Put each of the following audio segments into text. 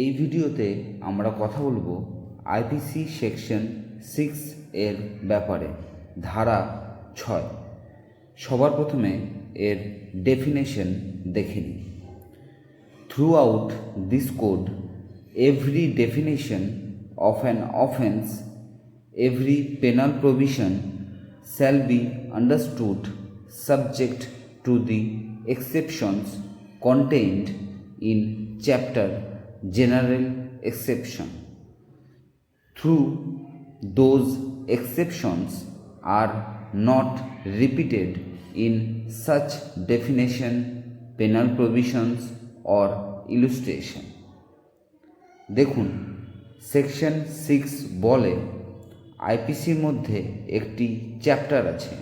এই ভিডিওতে আমরা কথা বলব আইপিসি সেকশন সিক্স এর ব্যাপারে, ধারা ছয়। সবার প্রথমে এর ডেফিনেশন দেখে নিই। Throughout this code every definition of an offence every penal provision shall be understood subject to the exceptions contained in chapter general exception through those exceptions are not repeated in such definition penal provisions or illustration দেখুন section six বলে আইপিসির মধ্যে একটি chapter আছে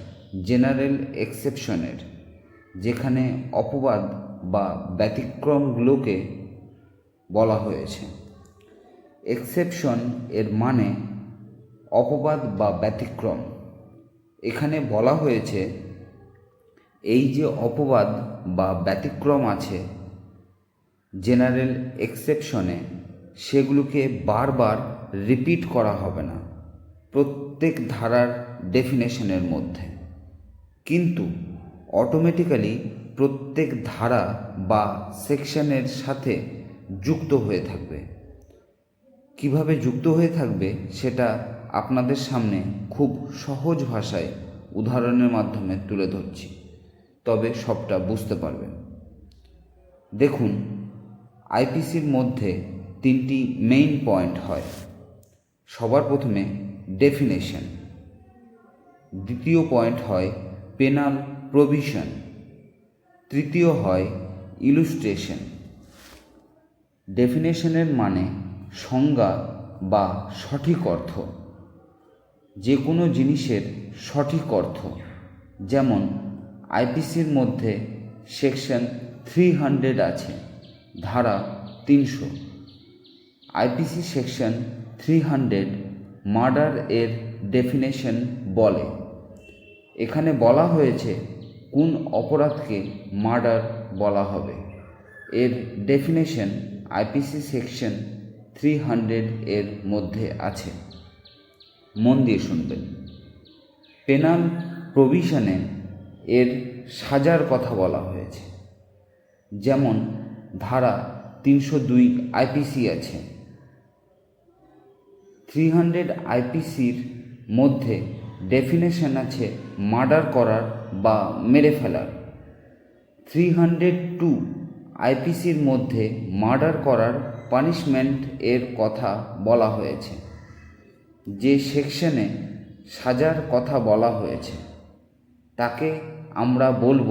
general এক্সেপশনের যেখানে অপবাদ বা ব্যতিক্রমগুলোকে বলা হয়েছে। এক্সেপশন এর মানে অপবাদ বা ব্যতিক্রম। এখানে বলা হয়েছে, এই যে অপবাদ বা ব্যতিক্রম আছে, জেনারেল এক্সেপশনে সেগুলোকে বারবার রিপিট করা হবে না, প্রত্যেক ধারার ডেফিনেশনের মধ্যে। কিন্তু অটোমেটিক্যালি প্রত্যেক ধারা বা সেকশনের সাথে যুক্ত হয়ে থাকবে। কীভাবে যুক্ত হয়ে থাকবে সেটা আপনাদের সামনে খুব সহজ ভাষায় উদাহরণের মাধ্যমে তুলে ধরছি, তবে সবটা বুঝতে পারবেন। দেখুন, আইপিসির মধ্যে তিনটি মেইন পয়েন্ট হয়। সবার প্রথমে ডেফিনেশন দ্বিতীয় পয়েন্ট হয় পেনাল প্রভিশন তৃতীয় হয় ইলুস্ট্রেশন ডেফিনেশনের মানে সংজ্ঞা বা সঠিক অর্থ। যে কোনো জিনিসের সঠিক অর্থ, যেমন আইপিসির মধ্যে সেকশন থ্রি হান্ড্রেড আছে, ধারা তিনশো। IPC section three hundred murder এর ডেফিনেশন বলে। এখানে বলা হয়েছে কোন অপরাধকে মার্ডার বলা হবে। এর definition IPC section three hundred এর মধ্যে আছে। মন দিয়ে শুনবেন। পেনাল প্রভিশনে এর সাজার কথা বলা হয়েছে। যেমন ধারা তিনশো দুই আইপিসি আছে। থ্রি হান্ড্রেড আইপিসির মধ্যে ডেফিনেশন আছে মার্ডার করার বা মেরে ফেলার। থ্রি হান্ড্রেড টু আইপিসির মধ্যে মার্ডার করার পানিশমেন্ট এর কথা বলা হয়েছে। যে সেকশনে সাজার কথা বলা হয়েছে, তাকে আমরা বলব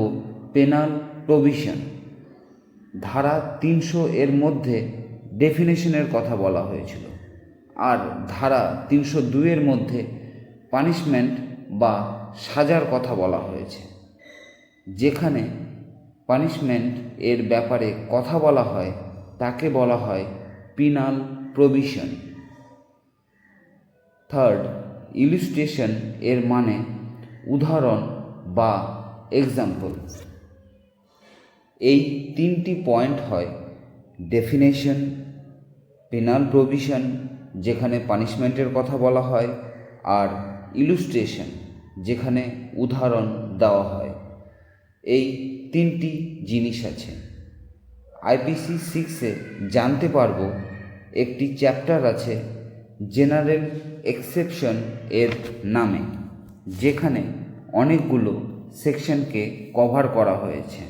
পেনাল প্রভিশন। ধারা তিনশো এর মধ্যে ডেফিনেশনের কথা বলা হয়েছিল। আর ধারা তিনশো দুইয়ের মধ্যে পানিশমেন্ট বা সাজার কথা বলা হয়েছে, যেখানে পানিশমেন্ট এর ব্যাপারে কথা বলা হয়, তাকে বলা হয় পিনাল প্রভিশন থার্ড ইলিস্ট্রেশন এর মানে উদাহরণ বা এক্সাম্পল এই তিনটি পয়েন্ট হয় ডেফিনেশন পেনাল প্রভিশন যেখানে পানিশমেন্টের কথা বলা হয়, আর ইলুস্ট্রেশন যেখানে উদাহরণ দেওয়া হয়। এই তিনটি জিনিস আছে। আইপিসি সিক্সে জানতে পারব একটি চ্যাপ্টার আছে জেনারেল এক্সেপশন এর নামে, যেখানে অনেকগুলো সেকশনকে কভার করা হয়েছে,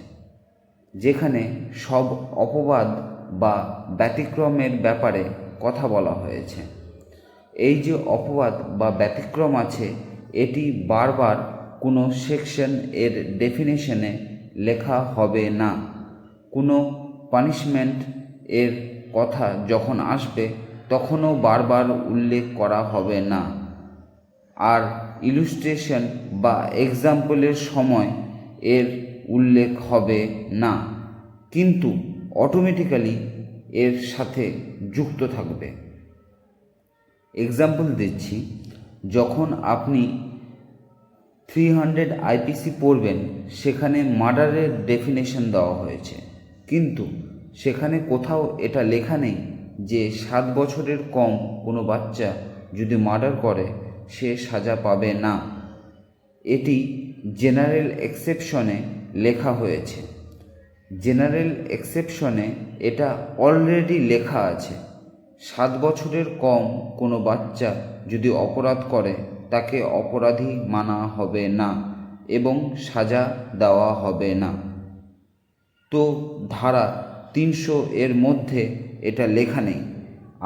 যেখানে সব অপবাদ বা ব্যতিক্রমের ব্যাপারে কথা বলা হয়েছে। এই যে অপবাদ বা ব্যতিক্রম আছে, এটি বারবার কোনো সেকশন এর ডেফিনেশনে লেখা হবে না। কোনো পানিশমেন্ট এর কথা যখন আসবে, তখনও বারবার উল্লেখ করা হবে না। আর ইলুস্ট্রেশন বা এক্সাম্পলের সময় এর উল্লেখ হবে না। কিন্তু অটোমেটিক্যালি এর সাথে যুক্ত থাকবে। এক্সাম্পল দিচ্ছি। যখন আপনি থ্রি হান্ড্রেড আইপিসি পড়বেন, সেখানে মার্ডারের ডেফিনেশন দেওয়া হয়েছে। কিন্তু সেখানে কোথাও এটা লেখা নেই যে সাত বছরের কম কোনো বাচ্চা যদি মার্ডার করে, সে সাজা পাবে না। এটি জেনারেল এক্সেপশনে লেখা হয়েছে। জেনারেল এক্সেপশনে এটা অলরেডি লেখা আছে। সাত বছরের কম কোনো বাচ্চা যদি অপরাধ করে তাকে অপরাধী মানা হবে না এবং সাজা দেওয়া হবে না। তো ধারা তিনশো এর মধ্যে এটা লেখা নেই,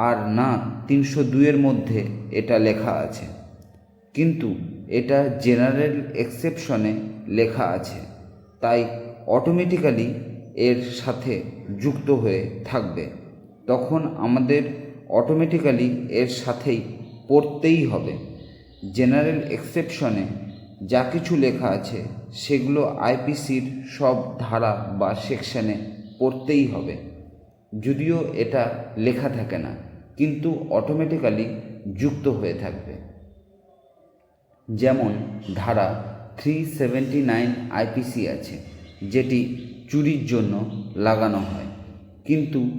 আর না তিনশো দুইয়ের মধ্যে এটা লেখা আছে। কিন্তু এটা জেনারেল এক্সেপশনে লেখা আছে, তাই অটোমেটিক্যালি এর সাথে যুক্ত হয়ে থাকবে। তখন আমাদের অটোমেটিক্যালি এর সাথেই পড়তেই হবে। জেনারেল এক্সেপশনে যা কিছু লেখা আছে, সেগুলো আইপিসির সব ধারা বা সেকশনে পড়তেই হবে। যদিও এটা লেখা থাকে না, কিন্তু অটোমেটিক্যালি যুক্ত হয়ে থাকবে। যেমন ধারা থ্রি সেভেন্টি নাইন আইপিসি আছে, যেটি চুরির জন্য লাগানো হয়। কিন্তু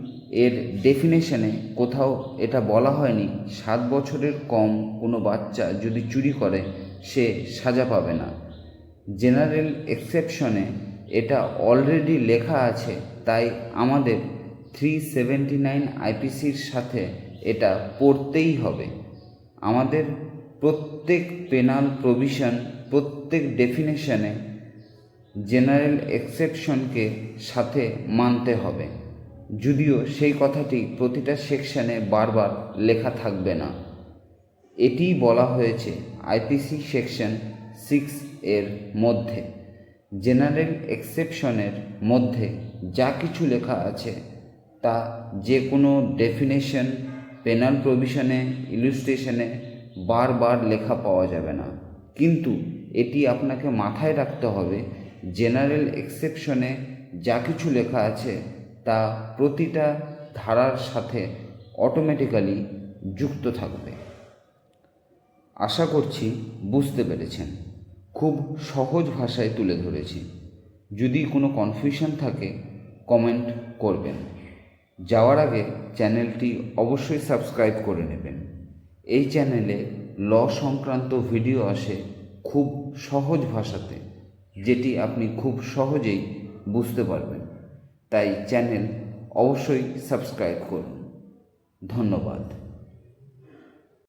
এর ডেফিনেশনে কোথাও এটা বলা হয়নি, সাত বছরের কম কোনো বাচ্চা যদি চুরি করে, সে সাজা পাবে না। জেনারেল এক্সেপশনে এটা অলরেডি লেখা আছে, তাই আমাদের থ্রি সেভেন্টি নাইন আইপিসির সাথে এটা পড়তেই হবে। আমাদের প্রত্যেক পেনাল প্রভিশন প্রত্যেক ডেফিনেশনে জেনারেল এক্সেপশনকে সাথে মানতে হবে। যদিও সেই কথাটি প্রতিটা সেকশনে বারবার লেখা থাকবে না। এটি বলা হয়েছে আইপিসি সেকশন সিক্স এর মধ্যে। জেনারেল এক্সেপশনের মধ্যে যা কিছু লেখা আছে তা যে কোনো ডেফিনেশন, পেনাল প্রভিশনে, ইলুস্ট্রেশনে বারবার লেখা পাওয়া যাবে না। কিন্তু এটি আপনাকে মাথায় রাখতে হবে, জেনারেল এক্সেপশনে যা কিছু লেখা আছে তা প্রতিটা ধারার সাথে অটোমেটিক্যালি যুক্ত থাকবে। আশা করছি বুঝতে পেরেছেন। খুব সহজ ভাষায় তুলে ধরেছি। যদি কোনো কনফিউশন থাকে কমেন্ট করবেন। যাওয়ার আগে চ্যানেলটি অবশ্যই সাবস্ক্রাইব করে নেবেন। এই চ্যানেলে ল সংক্রান্ত ভিডিও আসে খুব সহজ ভাষাতে, যেটি আপনি খুব সহজেই বুঝতে পারবেন। তাই চ্যানেল অবশ্যই সাবস্ক্রাইব করুন। ধন্যবাদ।